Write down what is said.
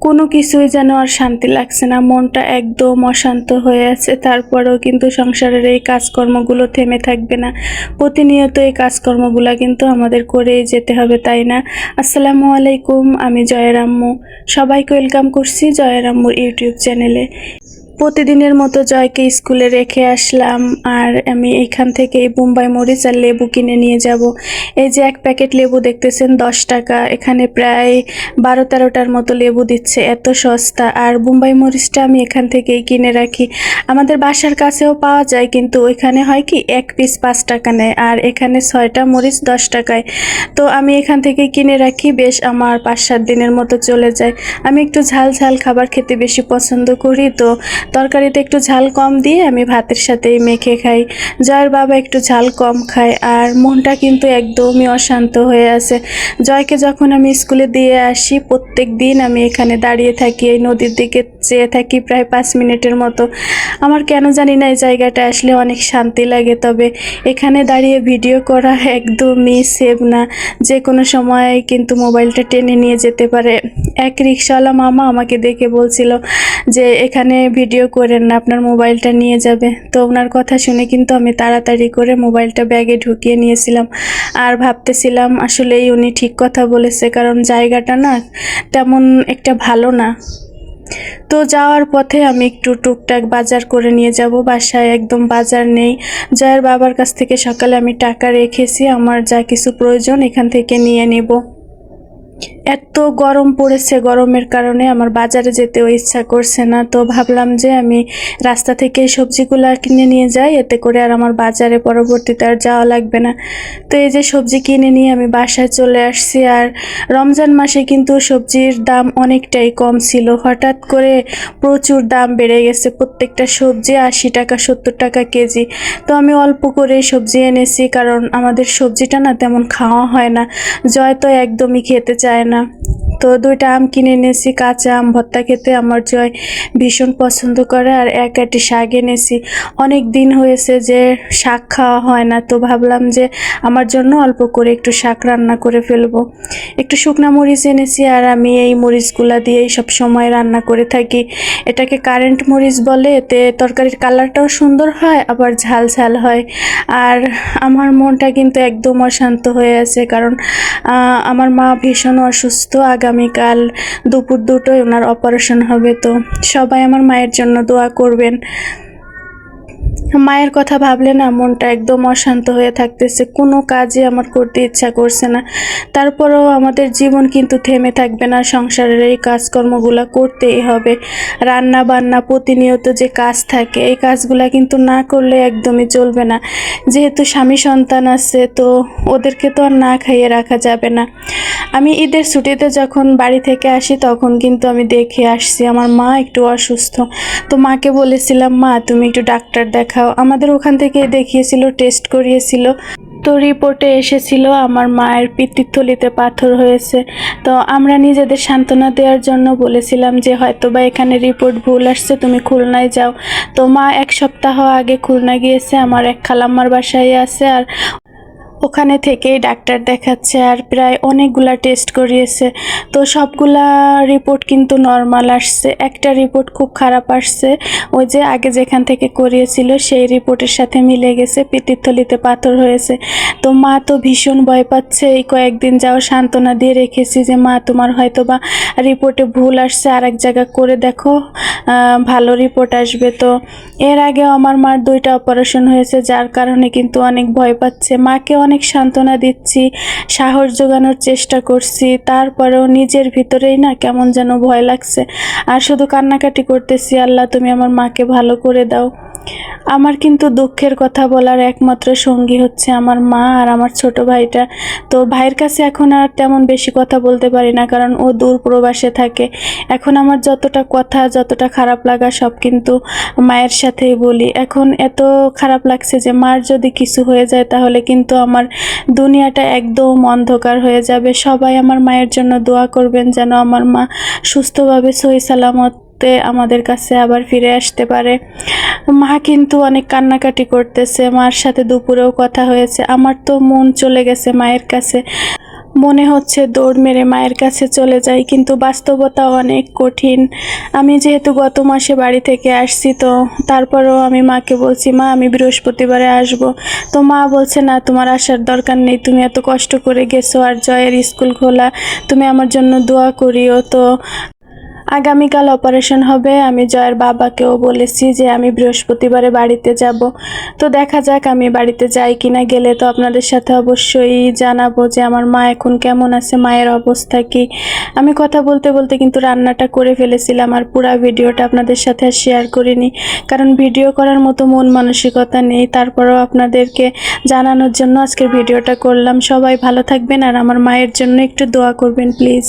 কোনো কিছুই যেন আর শান্তি লাগছে না। মনটা একদম অশান্ত হয়ে আছে। তারপরেও কিন্তু সংসারের এই কাজকর্মগুলো থেমে থাকবে না। প্রতিনিয়ত এই কাজকর্মগুলো কিন্তু আমাদের করেই যেতে হবে, তাই না? আসসালামু আলাইকুম, আমি জয়রাম্মু সবাইকে ওয়েলকাম করছি জয়রাম্মুর ইউটিউব চ্যানেলে। প্রতিদিনের মতো জয়কে স্কুলে রেখে আসলাম আর আমি এখান থেকে বোম্বাই মরিচ আর লেবু কিনে নিয়ে যাব। এই যে এক প্যাকেট লেবু দেখতেছেন, দশ টাকা। এখানে প্রায় বারো তেরোটার মতো লেবু দিচ্ছে, এত সস্তা। আর বোম্বাই মরিচটা আমি এখান থেকেই কিনে রাখি। আমাদের বাসার কাছেও পাওয়া যায়, কিন্তু ওইখানে হয় কি, এক পিস পাঁচ টাকা নেয়। আর এখানে ছয়টা মরিচ দশ টাকায়। তো আমি এখান থেকে কিনে রাখি, বেশ আমার পাঁচ সাত দিনের মতো চলে যায়। আমি একটু ঝাল ঝাল খাবার খেতে বেশি পছন্দ করি, তো তরকারিতে একটু ঝাল কম দিয়ে আমি ভাতের সাথেই মেখে খাই। জয়ের বাবা একটু ঝাল কম খায় আর মনটা কিন্তু একদমই অশান্ত হয়ে আছে। জয়কে যখন আমি স্কুলে দিয়ে আসি প্রত্যেক দিন আমি এখানে দাঁড়িয়ে থাকি, এই নদীর দিকে চেয়ে থাকি প্রায় পাঁচ মিনিটের মতো। আমার কেন জানি না এই জায়গাটা আসলে অনেক শান্তি লাগে, তবে এখানে দাঁড়িয়ে ভিডিও করা একদমই সেভ না। যে কোনো সময় কিন্তু মোবাইলটা টেনে নিয়ে যেতে পারে। এক রিক্সাওয়ালা মামা আমাকে দেখে বলছিল যে, এখানে ভিডিও করেন না, আপনার মোবাইলটা নিয়ে যাবে। তো ওনার কথা শুনে কিন্তু আমি তাড়াতাড়ি করে মোবাইলটা ব্যাগে ঢুকিয়ে নিয়েছিলাম। আর ভাবতেছিলাম আসলেই উনি ঠিক কথা বলেছে, কারণ জায়গাটা না তেমন একটা ভালো না। তো যাওয়ার পথে আমি একটু টুকটাক বাজার করে নিয়ে যাব। বাসায় একদম বাজার নেই। জয়ের বাবার কাছ থেকে সকালে আমি টাকা রেখেছি। আমার যা কিছু প্রয়োজন এখান থেকে নিয়ে নিব। এত গরম পড়েছে গরমের কারণে, আমার বাজারে যেতেও ইচ্ছা করছে না। তো ভাবলাম যে আমি রাস্তা থেকে সবজিগুলো কিনে নিয়ে যাই, এতে করে আর আমার বাজারে পরবর্তীতে আর যাওয়া লাগবে না। তো এই যে সবজি কিনে নিয়ে আমি বাসায় চলে আসছি, আর রমজান মাসে কিন্তু সবজির দাম অনেকটাই কম ছিল। হঠাৎ করে প্রচুর দাম বেড়ে গেছে, প্রত্যেকটা সবজি আশি টাকা, সত্তর টাকা কেজি। তো আমি অল্প করে সবজি এনেছি, কারণ আমাদের সবজিটা না তেমন খাওয়া হয় না, জয় তো একদমই খেতে চায় না। Yeah. তো দুইটা আম কিনে এনেছি, কাঁচা আম ভর্তা খেতে আমার জয় ভীষণ পছন্দ করে আর এক আটি শাক এনেছি। অনেক দিন হয়েছে যে শাক খাওয়া হয় না, তো ভাবলাম যে আমার জন্য অল্প করে একটু শাক রান্না করে ফেলব। একটু শুকনা মরিচ এনেছি আর আমি এই মরিচগুলা দিয়েই সব সময় রান্না করে থাকি। এটাকে কারেন্ট মরিচ বলে, এতে তরকারির কালারটাও সুন্দর হয়, আবার ঝাল ঝাল হয়। আর আমার মনটা কিন্তু একদম অশান্ত হয়ে আছে, কারণ আমার মা ভীষণ অসুস্থ আগামীকাল দুপুর দুটোয় ওনার অপারেশন হবে তো সবাই আমার মায়ের জন্য দোয়া করবেন। মায়ের কথা ভাবলে না মনটা একদম অশান্ত হয়ে থাকতেছে। কোনো কাজই আমার করতে ইচ্ছা করছে না। তারপরেও আমাদের জীবন কিন্তু থেমে থাকবে না। সংসারের এই কাজকর্মগুলো করতেই হবে। রান্না বান্না প্রতিনিয়ত যে কাজ থাকে, এই কাজগুলো কিন্তু না করলে একদমই চলবে না। যেহেতু স্বামী সন্তান আছে, তো ওদেরকে তো আর না খাইয়ে রাখা যাবে না। আমি ঈদের ছুটিতে যখন বাড়ি থেকে আসি, তখন কিন্তু আমি দেখে আসছি, আমার মা একটু অসুস্থ। তো মাকে বলেছিলাম, মা, তুমি একটু ডাক্তার দেখাও। আমাদের ওখান থেকে দেখিয়েছিল টেস্ট করিয়েছিল। তো রিপোর্টে এসেছিল, আমার মায়ের পিতৃথলিতে পাথর হয়েছে। তো আমরা নিজেদের সান্ত্বনা দেওয়ার জন্য বলেছিলাম যে হয়তো বা এখানে রিপোর্ট ভুল আসছে, তুমি খুলনায় যাও। তো মা এক সপ্তাহ আগে খুলনা গিয়েছে, আমার এক খালাম্মার বাসায় আছে, আর ওখানে থেকেই ডাক্তার দেখাচ্ছে আর প্রায় অনেকগুলা টেস্ট করিয়েছে। তো সবগুলা রিপোর্ট কিন্তু নর্মাল আসছে। একটা রিপোর্ট খুব খারাপ আসছে। ওই যে আগে যেখান থেকে করিয়েছিল সেই রিপোর্টের সাথে মিলে গেছে পিত্তিথলিতে পাথর হয়েছে। তো মা তো ভীষণ ভয় পাচ্ছে। এই কয়েকদিন যাও সান্ত্বনা দিয়ে রেখেছি যে, মা, তোমার হয়তো বা রিপোর্টে ভুল আসছে আর এক জায়গা করে দেখো। ভালো রিপোর্ট আসবে। তো এর আগেও আমার মার দুইটা অপারেশন হয়েছে, যার কারণে কিন্তু অনেক ভয় পাচ্ছে। মাকে অনেক সান্ত্বনা দিচ্ছি, সাহস জোগানোর চেষ্টা করছি, তারপরেও নিজের ভিতরেই না কেমন যেন ভয় লাগছে। আর শুধু কান্নাকাটি করতেছি, আল্লাহ তুমি আমার মাকে ভালো করে দাও। আমার কিন্তু দুঃখের কথা বলার একমাত্র সঙ্গী হচ্ছে আমার মা আর আমার ছোট ভাইটা। তো ভাইয়ের কাছে এখন আর তেমন বেশি কথা বলতে পারি না, কারণ ও দূর প্রবাসে থাকে। এখন আমার যতটা কথা, যতটা খারাপ লাগা সব কিন্তু মায়ের সাথেই বলি। এখন এত খারাপ লাগছে যে মার যদি কিছু হয়ে যায় তাহলে কিন্তু আমার দুনিয়াটা একদম অন্ধকার হয়ে যাবে। সবাই আমার মায়ের জন্য দোয়া করবেন যেন আমার মা সুস্থভাবে সহি সালামত তে আমাদের কাছে আবার ফিরে আসতে পারে। মা কিন্তু অনেক কান্নাকাটি করতেছে। মার সাথে দুপুরেও কথা হয়েছে। আমার তো মন চলে গেছে মায়ের কাছে। মনে হচ্ছে দৌড় মেরে মায়ের কাছে চলে যাই, কিন্তু বাস্তবতা অনেক কঠিন। আমি যেহেতু গত মাসে বাড়ি থেকে আসছি তো, তারপরেও আমি মাকে বলছি, মা, আমি বৃহস্পতিবারে আসব। তো মা বলছে, না, তোমার আসার দরকার নেই। তুমি এত কষ্ট করে গেছো আর জয়ের স্কুল খোলা। তুমি আমার জন্য দোয়া করিও তো। আগামীকাল অপারেশন হবে। আমি জয়ের বাবাকেও বলেছি যে আমি বৃহস্পতিবারে বাড়িতে যাব। তো দেখা যাক আমি বাড়িতে যাই কিনা। গেলে তো আপনাদের সাথে অবশ্যই জানাব যে আমার মা এখন কেমন আছে, মায়ের অবস্থা কি। আমি কথা বলতে বলতে কিন্তু রান্নাটা করে ফেলেছিলাম আর পুরো ভিডিওটা আপনাদের সাথে শেয়ার করিনি। কারণ ভিডিও করার মতো মন মানসিকতা নেই। তারপরেও আপনাদেরকে জানানোর জন্য আজকের ভিডিওটা করলাম। সবাই ভালো থাকবেন আর আমার মায়ের জন্য একটু দোয়া করবেন প্লিজ